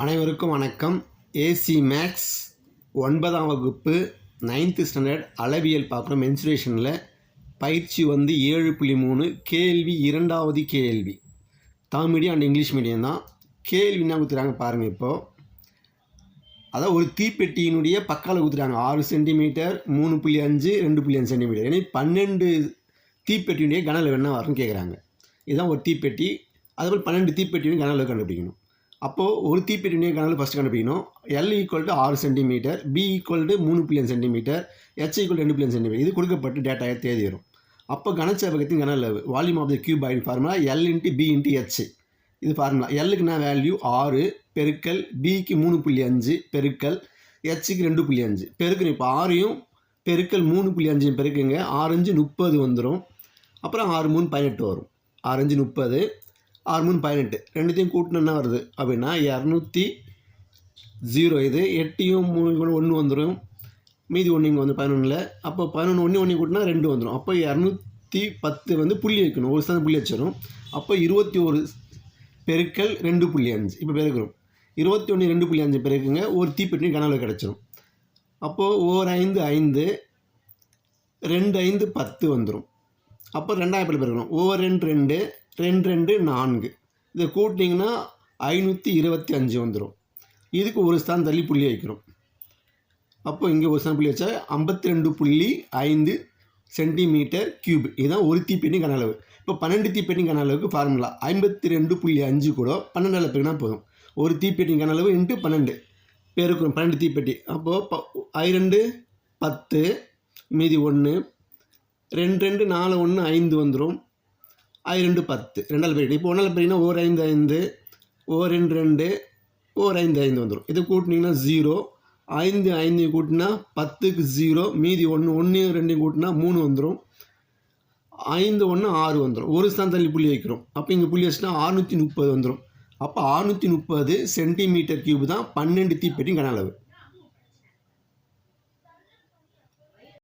அனைவருக்கும் வணக்கம். AC maths ஒன்பதாம் வகுப்பு நைன்த்து ஸ்டாண்டர்ட் அளவியல் பார்க்குறோம் மென்சுரேஷனில் பயிற்சி வந்து ஏழு புள்ளி மூணு கேள்வி இரண்டாவது கேள்வி. Tamil medium and English medium தான். கேள்வி என்ன கொடுத்துறாங்க பாருங்கள் இப்போது அதான் ஒரு தீப்பெட்டியினுடைய பக்கால் கொடுத்துறாங்க ஆறு சென்டிமீட்டர் மூணு புள்ளி அஞ்சு ரெண்டு புள்ளி அஞ்சு சென்டிமீட்டர் ஏன்னா பன்னெண்டு தீப்பெட்டியினுடைய கனல் என்ன வரும்னு கேட்குறாங்க இதுதான் ஒரு தீப்பெட்டி. அதுபோல் பன்னெண்டு தீப்பெட்டியும் கனல் கண்டுபிடிக்கணும். அப்போது ஒரு தீப்பிரிவினை கனல் ஃபஸ்ட்டு கண்டுபிடிக்கணும். எல் ஈக்குவல் டு ஆறு சென்டிமீட்டர் பி ஈக்குவல் டு மூணு பில்லியன் சென்டிமீட்டர் ஹெச் ஈக்குவல் ரெண்டு பில்லியன் சென்டிமீட்டர் இது கொடுக்கப்பட்டு டேட்டா தேதி வரும் அப்போ கனச்சேபகத்தின் கன அளவு வால்யூம் ஆஃப் த கியூப் ஆயின் formula L into B into H இது ஃபார்முலா எல்லுக்கு நான் வேல்யூ ஆறு பெருக்கல் பிக்கு மூணு புள்ளி அஞ்சு பெருக்கல் ஹெச்சுக்கு ரெண்டு புள்ளி அஞ்சு. பெருக்கணும். இப்போ ஆறையும் பெருக்கல் மூணு புள்ளி அஞ்சையும் பெருக்குங்க. ஆரஞ்சு முப்பது வந்துடும் அப்புறம் ஆறு மூணு பதினெட்டு வரும். ஆரஞ்சு முப்பது ஆறு மூணு பதினெட்டு. ரெண்டுத்தையும் கூட்டினா வருது? அப்படின்னா இரநூத்தி ஜீரோ. இது எட்டையும் மூணு ஒன்று வந்துடும் மீதி ஒன்று இங்கே வந்து பதினொன்றில். அப்போ பதினொன்று ஒன்று ஒன்று கூட்டினா ரெண்டு வந்துடும் அப்போ இரநூத்தி பத்து வந்து புள்ளி வைக்கணும். ஒரு சாதம் புள்ளி வச்சிடும் அப்போ இருபத்தி ஒரு பெருக்கல் ரெண்டு புள்ளி அஞ்சு. இப்போ பெருக்கிறோம் இருபத்தி ஒன்று ரெண்டு புள்ளி அஞ்சு பெருக்குங்க. ஒரு தீப்பெட்டி கனவில் கிடச்சிரும். அப்போது ஓர் ஐந்து ஐந்து ரெண்டு ஐந்து பத்து வந்துடும் அப்போ ரெண்டாயிரத்தில் பெருக்கணும். ஓவர் ரெண்டு ரெண்டு ரெண்டு ரெண்டு நான்கு. இதை கூட்டிங்கன்னா ஐநூற்றி இருபத்தி அஞ்சு வந்துடும் இதுக்கு ஒரு ஸ்தானம் தள்ளி புள்ளி வைக்கிறோம். அப்போ இங்கே ஒரு ஸ்தான் புள்ளி வச்சா ஐம்பத்தி ரெண்டு புள்ளி ஐந்து சென்டிமீட்டர் கியூப் இதுதான் ஒரு தீப்பெண்ணி கன அளவு. இப்போ பன்னெண்டு தீப்பெண்ணி கன அளவுக்கு ஃபார்முலா ஐம்பத்தி ரெண்டு புள்ளி அஞ்சு கூட பன்னெண்டு அளவு போதும். ஒரு தீப்பெட்டி கன அளவு இன்ட்டு பன்னெண்டு பேருக்கு பன்னெண்டு தீப்பெட்டி. அப்போது ப ஐ ரெண்டு பத்து மீதி ஒன்று ரெண்டு ரெண்டு நாலு ஒன்று ஐந்து வந்துடும் ஐ ரெண்டு பத்து. ரெண்டால் பெரிய இப்போ ஒன்றால் பெருக்கினா ஓர் ஐந்து ஐந்து ஓ ரெண்டு ரெண்டு ஓர் ஐந்து ஐந்து வந்துடும் இது கூட்டினீங்கன்னா ஜீரோ ஐந்து ஐந்து கூட்டினா பத்துக்கு ஜீரோ மீதி ஒன்று ஒன்றையும் ரெண்டையும் கூட்டினா மூணு வந்துடும் ஐந்து ஒன்று ஆறு வந்துடும் ஒரு ஸ்தான் தள்ளி புள்ளி வைக்கிறோம். அப்போ இங்கே புள்ளி வச்சுனா அறுநூற்றி முப்பது வந்துடும் அப்போ அறுநூற்றி முப்பது சென்டிமீட்டர் கியூப் தான் பன்னெண்டு தீப்பெட்டி கன அளவு.